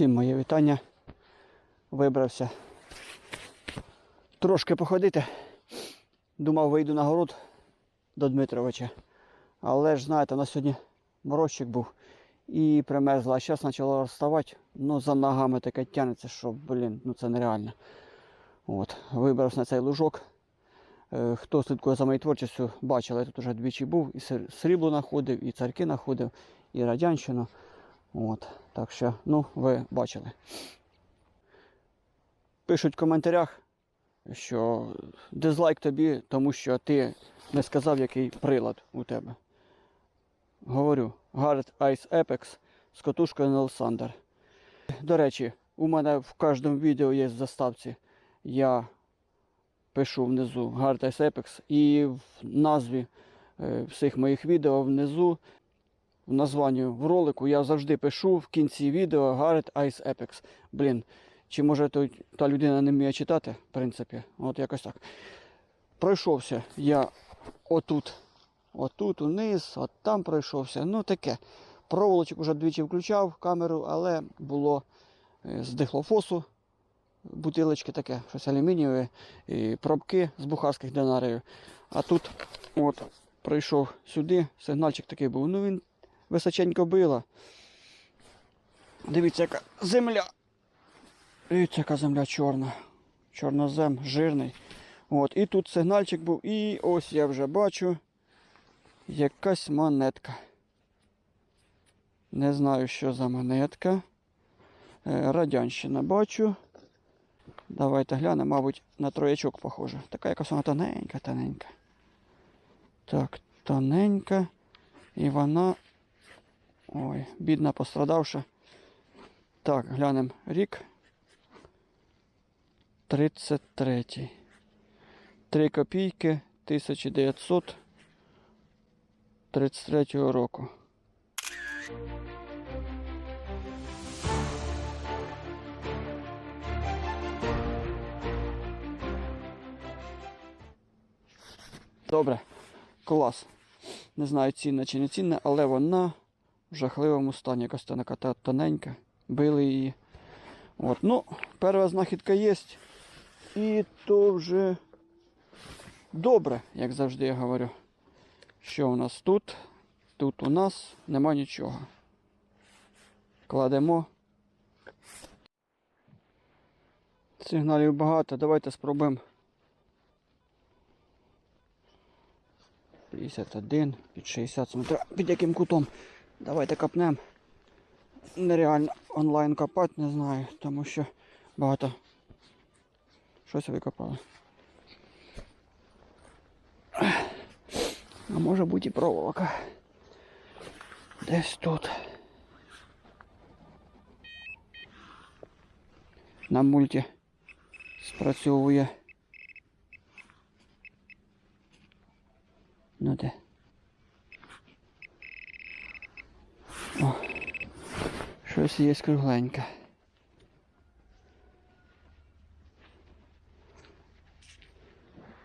Всім моє вітання. Вибрався трошки походити. Думав, вийду на город до Дмитровича. Але ж знаєте, на сьогодні морозчик був і примерзла. А зараз почало розставати. Ну, за ногами таке тягнеться, що, блін, ну це нереально. От, вибрався на цей лужок. Е, Хто слідкує за моєю творчістю, бачив, я тут уже двічі був, і срібло знаходив, і царки знаходив, і радянщину. От, так що, ну, ви бачили. Пишуть в коментарях, що дизлайк тобі, тому що ти не сказав, який прилад у тебе. Говорю, Guard Ice Apex з катушкою Nelsander. До речі, у мене в кожному відео є заставці. Я пишу внизу Guard Ice Apex і в назві е, всіх моїх відео внизу в названні в ролику я завжди пишу в кінці відео Garrett Ice Apex. Блін, чи може той, та людина не вміє читати, в принципі, от якось так. Пройшовся я отут, отут униз, от там пройшовся. Ну таке. Проволочок уже двічі включав камеру, але було е, з дихлофосу. Бутилочки таке, щось алюмінієве, і пробки з бухарських динарів. А тут от прийшов сюди, сигнальчик такий був. Ну він височенько била. Дивіться, яка земля. Дивіться, яка земля чорна. Чорнозем, жирний. От, і тут сигнальчик був. І ось я вже бачу якась монетка. Не знаю, що за монетка. Е, Радянщина бачу. Давайте глянемо, мабуть, на троячок похоже. Така якась вона тоненька, тоненька. Так, тоненька. І вона. Ой, бідна пострадавша. Так, глянемо рік. 33. 3 копійки 1933 року. Добре, клас. Не знаю, цінна чи не цінна, але вона в жахливому стані. Якась вона така тоненька. Били її. От, ну, перша знахідка є. І то вже добре, як завжди я говорю. Що у нас тут? Тут у нас нема нічого. Кладемо. Сигналів багато. Давайте спробуємо. 51 під 60 смотря під яким кутом. Давайте копнемо. Нереально онлайн копати, не знаю, тому що багато щось викопали. А може бути і проволока. Десь тут. На мульті спрацьовує. Ну де? О, щось є кругленьке.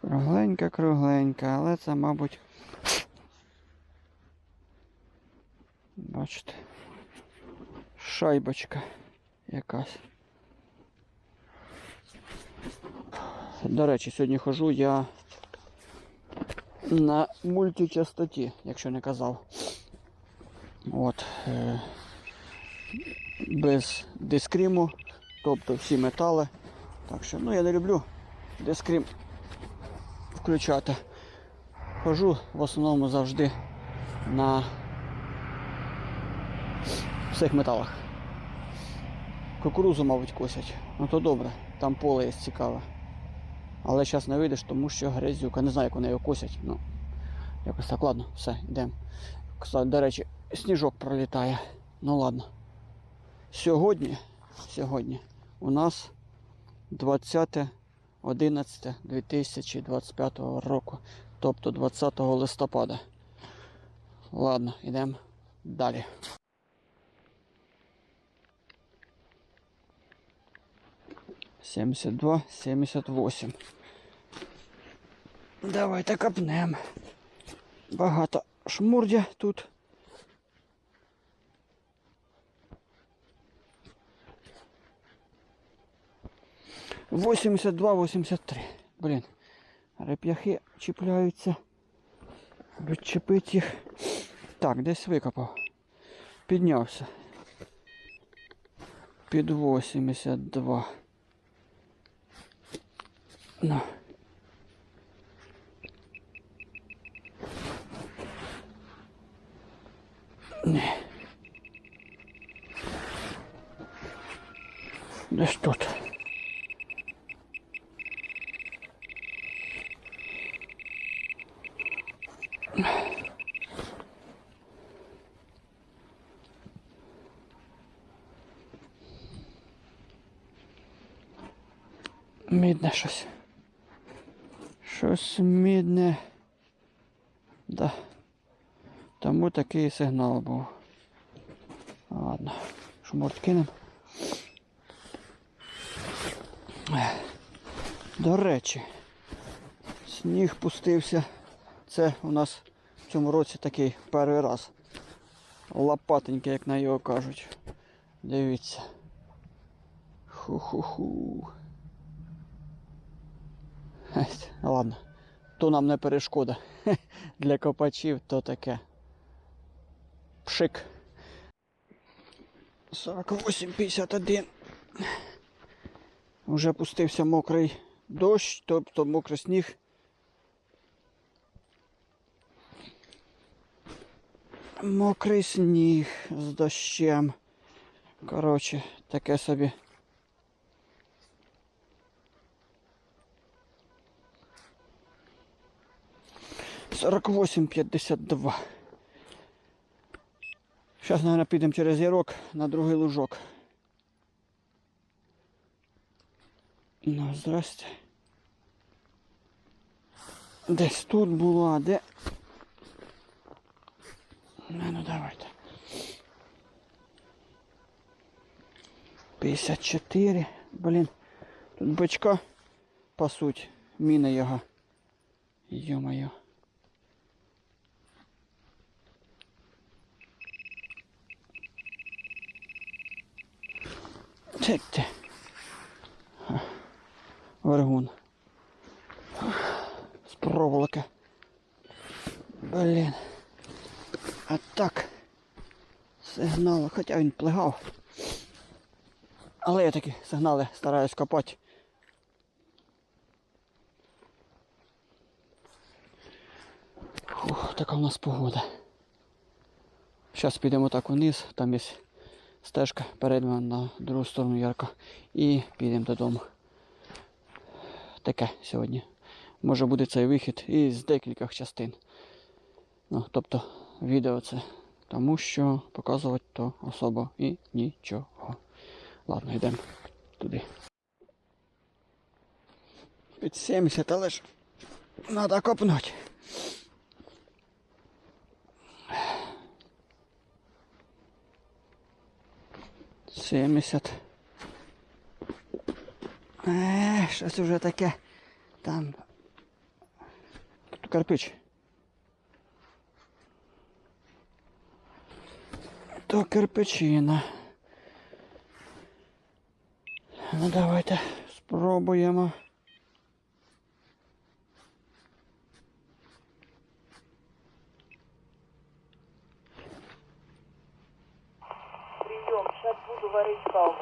Кругленька, кругленька, але це, мабуть. Бачите. Шайбочка якась. До речі, сьогодні хожу я на мультичастоті, якщо не казав. От. Без дискриму, тобто всі метали. Так що, ну я не люблю дискрим включати. Хожу в основному завжди на всіх металах. Кукурузу, мабуть, косять. Ну то добре, там поле є цікаве. Але зараз не вийдеш, тому що грязюка. Не знаю, як вони його косять. Ну, якось так, ладно, все, йдемо. До речі, сніжок пролітає. Ну ладно. Сьогодні, сьогодні у нас 20.11.2025 року. Тобто 20 листопада. Ладно, йдемо далі. Сімдесят два, сімдесят восемь. Давайте копнем. Багато шмурдя тут. 82-83. Блін. Реп'яхи чіпляються. Відчепить їх. Так, десь викопав. Піднявся. Під 82. На. Не. Десь тут. Мідне щось. Щось мідне. Да. Тому такий сигнал був. Ладно, шморт кинем. Ех. До речі, сніг пустився. Це у нас в цьому році такий перший раз. Лопатенький, як на його кажуть. Дивіться. Ху-ху-ху. Ладно, то нам не перешкода. Для копачів то таке. Пшик. 48,51. Уже пустився мокрий дощ, тобто мокрий сніг. Мокрий сніг з дощем. Коротше, таке собі. Сорок восемь п'ятдесят два. Зараз, мабуть, підемо через ярок на другий лужок. Ну, здрасте. Десь тут було, а де? Ну, ну давайте. 54. Блін. Тут бичка пасуть. Міна його. Йо-моє. Тик ти. Вергун. З проволоки. Блін. А так. Сигнали, хоча він плигав. Але я такі сигнали стараюсь копати. Фух, така у нас погода. Зараз підемо так вниз, там є стежка перейдемо на другу сторону ярка і підемо додому. Таке сьогодні. Може буде цей вихід із декількох частин. Ну, тобто відео це тому що показувати то особо і нічого. Ладно, йдемо туди. Під 70, але ж треба копнути. Семьдесят. Е, щось уже таке. Там. Тут кирпич. То кирпичина. Ну давайте спробуємо. Зараз буду.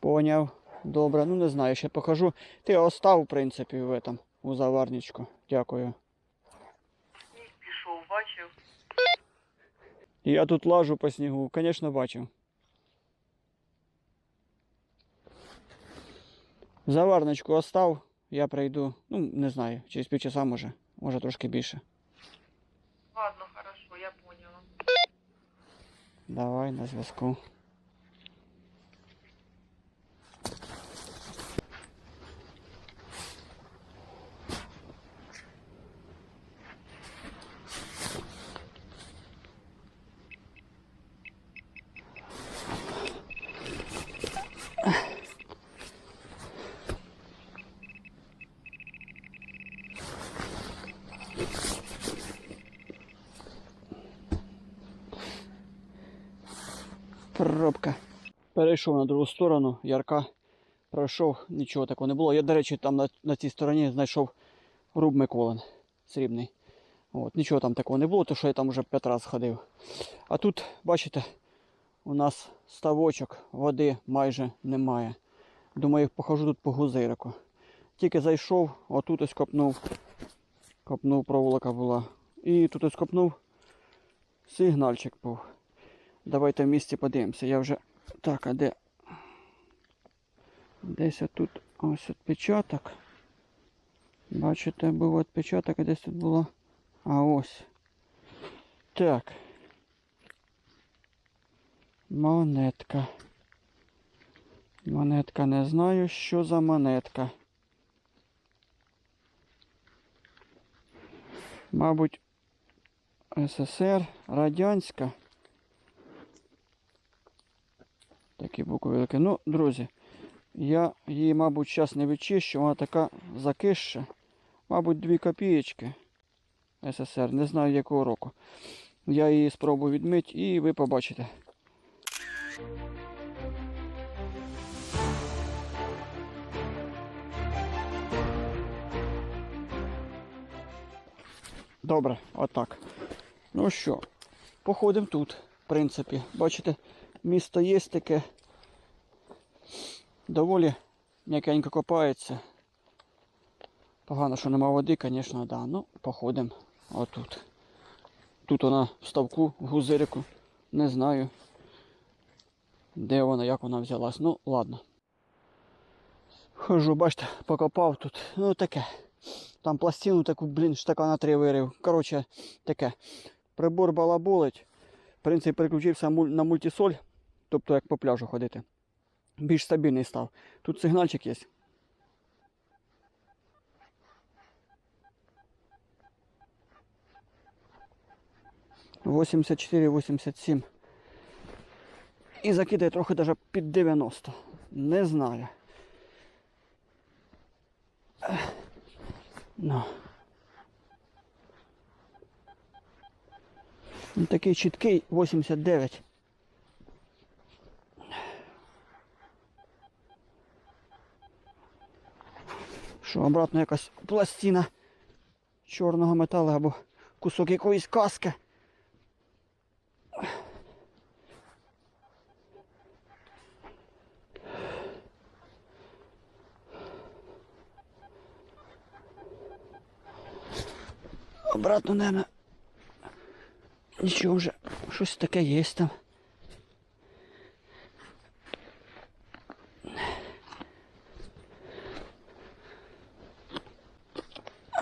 Поняв. Добре, ну не знаю, ще покажу. Ти остав, в принципі, в этом, у заварничку. Дякую. Сніг пішов, бачив. Я тут лажу по снігу, звісно, бачив. Заварничку остав, я прийду, ну, не знаю, через півчаса може, може трошки більше. Ладно, хорошо, я поняла. Давай на зв'язку. Коробка. Перейшов на другу сторону, ярка пройшов, нічого такого не було. Я, до речі, там на, на цій стороні знайшов руб Миколин срібний. От, нічого там такого не було, тому що я там вже п'ять разів ходив. А тут, бачите, у нас ставочок, води майже немає. Думаю, похожу тут по гузирику. Тільки зайшов, отут ось копнув. Копнув, проволока була. І тут ось копнув. Сигнальчик був. Давайте в місті подивимося. Я вже. Так, а де? Десь тут ось відпечаток. Бачите, був відпечаток, а десь тут було. А ось. Так. Монетка. Монетка не знаю, що за монетка. Мабуть, СССР, радянська. Такі букви великі. Ну, друзі, я її, мабуть, зараз не відчищу, вона така закисша. Мабуть, 2 копієчки СССР, не знаю якого року. Я її спробую відмити і ви побачите. Добре, отак. Ну що, походимо тут, в принципі. Бачите, місто є таке. Доволі м'якенько копається. Погано, що нема води, звісно, да. Ну, походимо отут. Тут вона в ставку, в гузирику. Не знаю. Де вона, як вона взялась. Ну, ладно. Хожу, бачите, покопав тут. Ну таке. Там пластину таку, блін, штака на три вирив. Коротше, таке. Прибор балаболить. В принципі, переключився на мультисоль, тобто як по пляжу ходити. Більш стабільний став. Тут сигнальчик є. Восемьдесят чотири, восемьдесят сім. І закидає трохи даже під 90. Не знаю. Ну. Такий чіткий 89. Що, обратно якась пластина чорного металу або кусок якоїсь каски. Обратно, наверное. Нічого вже, щось таке є там.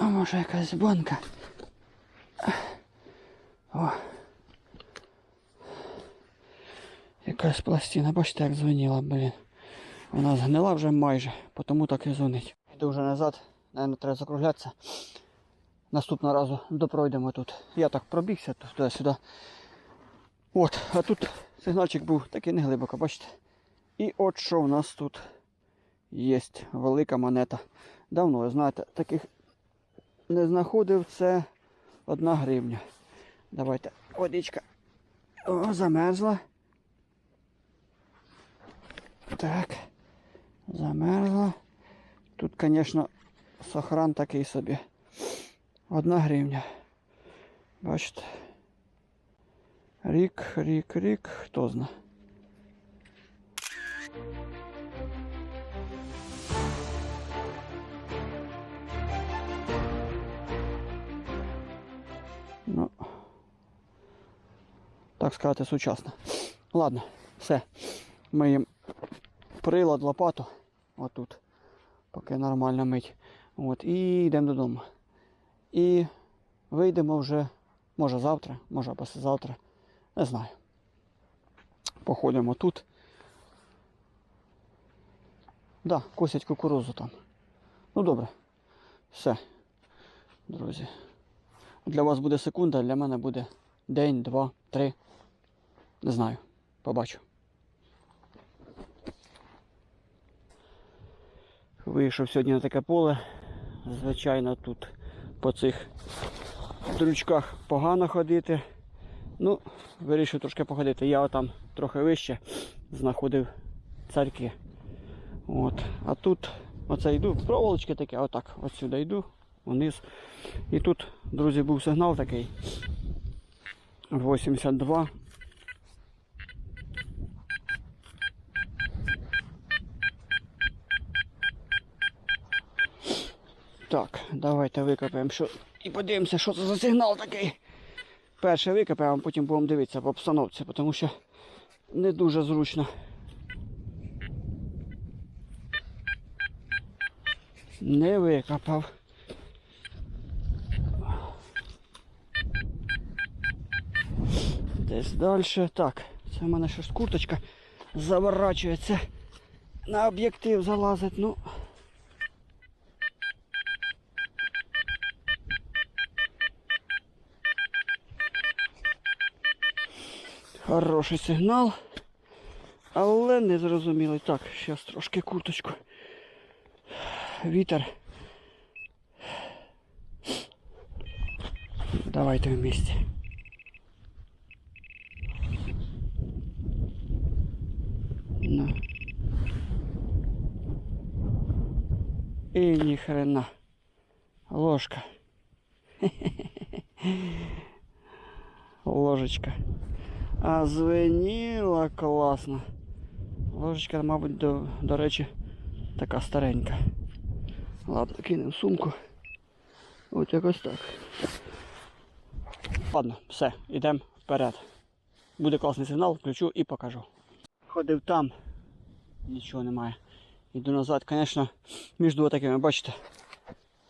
А може якась банка. О. Якась пластина, бачите, як дзвоніла, блін. Вона згнила вже майже, тому так і дзвонить. Йду вже назад, наверное, треба закруглятися. Наступного разу допройдемо тут. Я так пробігся туди-сюди. От, а тут сигнальчик був такий не глибоко, бачите? І от що в нас тут є велика монета. Давно, знаєте, таких не знаходив це одна гривня. Давайте, водичка. О, замерзла. Так. Замерзла. Тут, звісно, сохран такий собі. Одна гривня. Бачите. Рік, рік, рік, хто зна. Так сказати, сучасно. Ладно, все. Миємо прилад, лопату. Отут. Поки нормально мить. От, і йдемо додому. І вийдемо вже, може завтра, може післязавтра. Не знаю. Походимо тут. Да, косять кукурузу там. Ну добре. Все, друзі. Для вас буде секунда, для мене буде день, два, три. Не знаю. Побачу. Вийшов сьогодні на таке поле. Звичайно, тут по цих дрючках погано ходити. Ну, вирішив трошки походити. Я там трохи вище. знаходив царьки. От. А тут оце йду, проволочки такі, отак, от сюди йду, вниз. І тут, друзі, був сигнал такий. 82. Давайте викопаємо що... і подивимося, що це за сигнал такий. Перше викопаємо, а потім будемо дивитися по обстановці, тому що не дуже зручно. Не викопав. Десь далі. Так, це в мене щось курточка заворачується. На об'єктив залазить, ну. Хороший сигнал. Але не зрозумілий. Так, зараз трошки курточку. Вітер. Давайте вместе. На. І ні хрена. Ложка. Ложечка. А звеніла класно. Ложечка, мабуть, до, до речі, така старенька. Ладно, кинемо сумку. От якось так. Ладно, все, йдемо вперед. Буде класний сигнал, включу і покажу. Ходив там, нічого немає. Іду назад, звісно, між такими, бачите,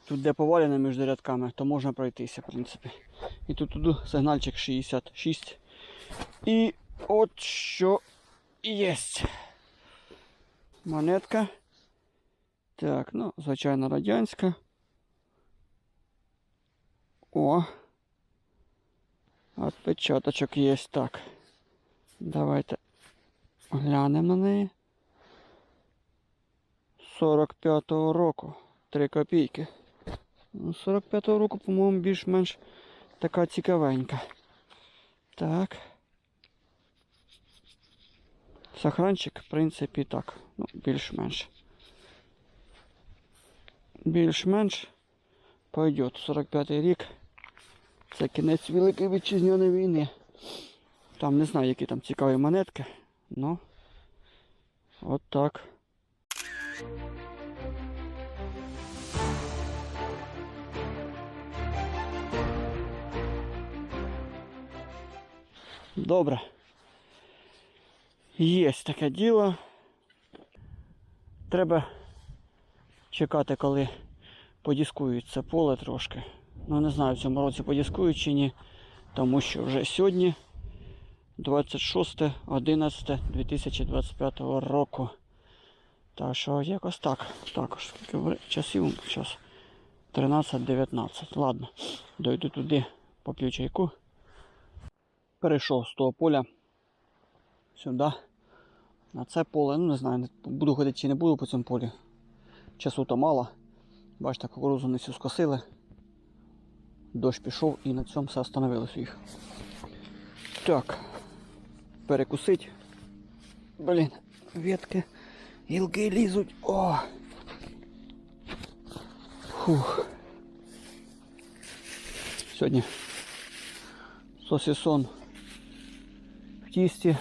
тут де повалено між рядками, то можна пройтися, в принципі. І тут туди сигнальчик 66. І от що є. Монетка. Так, ну, звичайно, радянська. О. Отпечаточок є. Так. Давайте глянемо на неї. 45-го року. 3 копійки. Ну, 45-го року, по-моєму, більш-менш така цікавенька. Так. Сохранчик, в принципі, так. Ну, більш-менш. Більш-менш пойдет. 45-й рік. Це кінець Великої Вітчизняної війни. Там не знаю, які там цікаві монетки. Ну. От так. Добре. Є таке діло. Треба чекати, коли подіскують це поле трошки. Ну не знаю, в цьому році подіскують чи ні, тому що вже сьогодні 26.11.2025 року. Так що якось так. Також скільки часів зараз 13.19. Ладно, дойду туди, поп'ю чайку. Перейшов з того поля сюди. На це поле, ну не знаю, буду ходити чи не буду по цьому полі. Часу то мало. Бачите, кукурузу не всю скосили. Дощ пішов і на цьому все остановилось їх. Так. Перекусить. Блін, ветки, гілки лізуть. О! Фух. Сьогодні сосисон в тісті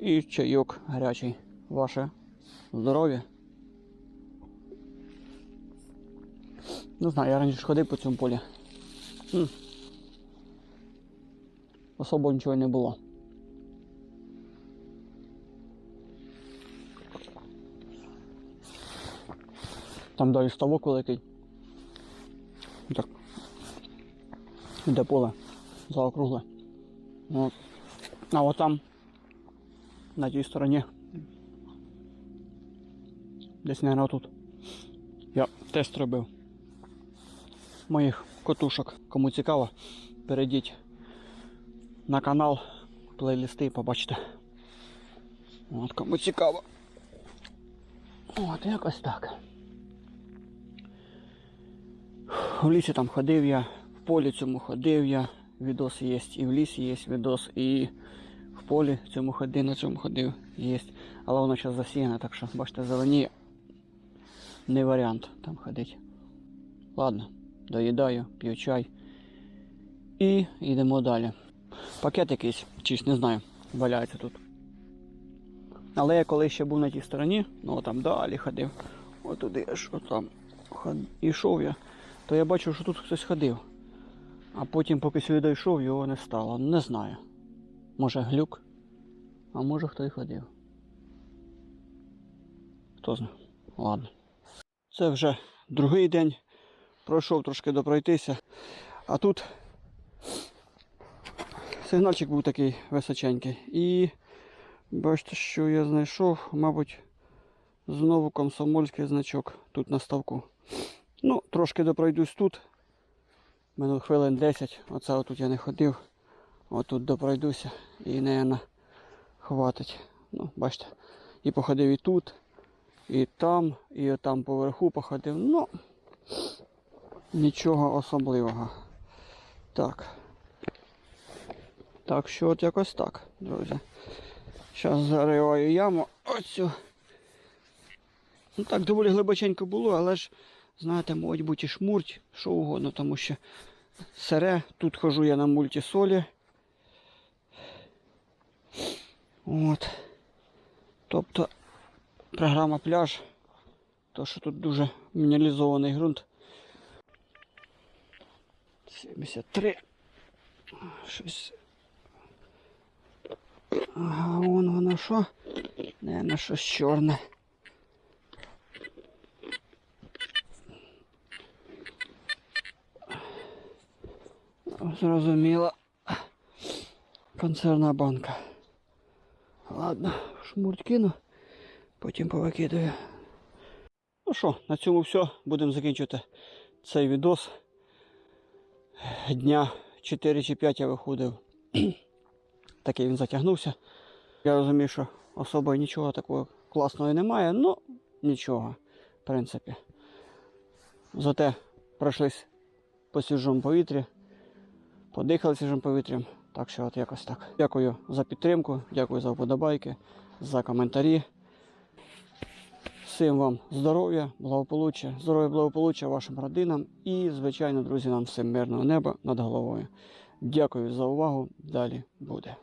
і чайок гарячий. Ваше здоров'я. Не знаю, я раніше ходив по цьому полі. М. Особо нічого не було. Там далі ставок великий. Так. Де поле заокругле. От. А от там, на тій стороні. Десь, мабуть, тут. Я тест робив моїх котушок. Кому цікаво, перейдіть на канал, плейлисти і побачите. От кому цікаво. От якось так. В лісі там ходив я, в полі цьому ходив я. Відос є, і в лісі є відос, і в полі цьому ході, на цьому ходив є. Але воно зараз засіяне, так що, бачите, зелені не варіант там ходити. Ладно, доїдаю, п'ю чай. І йдемо далі. Пакет якийсь, чись не знаю, валяється тут. Але я коли ще був на тій стороні, ну там далі ходив, отуди аж ход... йшов я, то я бачив, що тут хтось ходив. А потім, поки сюди дійшов, його не стало. Не знаю. Може глюк, а може хто й ходив. Хто знає. Ладно. Це вже другий день. Пройшов трошки допройтися. А тут сигнальчик був такий височенький. І бачите, що я знайшов, мабуть, знову комсомольський значок тут на ставку. Ну, трошки допройдусь тут. Минут хвилин 10. Оце отут я не ходив. Отут допройдуся і, наверное, хватить. Ну, бачите. І походив і тут, і там, і там поверху походив. Ну, нічого особливого. Так. Так що от якось так, друзі. Зараз зариваю яму оцю. Ну так, доволі глибоченько було, але ж, знаєте, можуть бути і шмурть, що угодно, тому що сере. Тут хожу я на мультисолі. От. Тобто програма пляж. То що тут дуже мінералізований ґрунт. 73. Щось. Ага, вон воно що? Наверно, щось чорне. Зрозуміло. Консервна банка. Ладно, шмурт кину, потім повикидаю. Ну що, на цьому все. Будемо закінчувати цей відос. Дня 4 чи 5 я виходив. Такий він затягнувся. Я розумію, що особо нічого такого класного немає, ну нічого, в принципі. Зате пройшлись по свіжому повітрі, подихали свіжим повітрям. Так що от якось так. Дякую за підтримку, дякую за вподобайки, за коментарі. Всім вам здоров'я, благополуччя, здоров'я, благополуччя вашим родинам і, звичайно, друзі, нам всім мирного неба над головою. Дякую за увагу. Далі буде.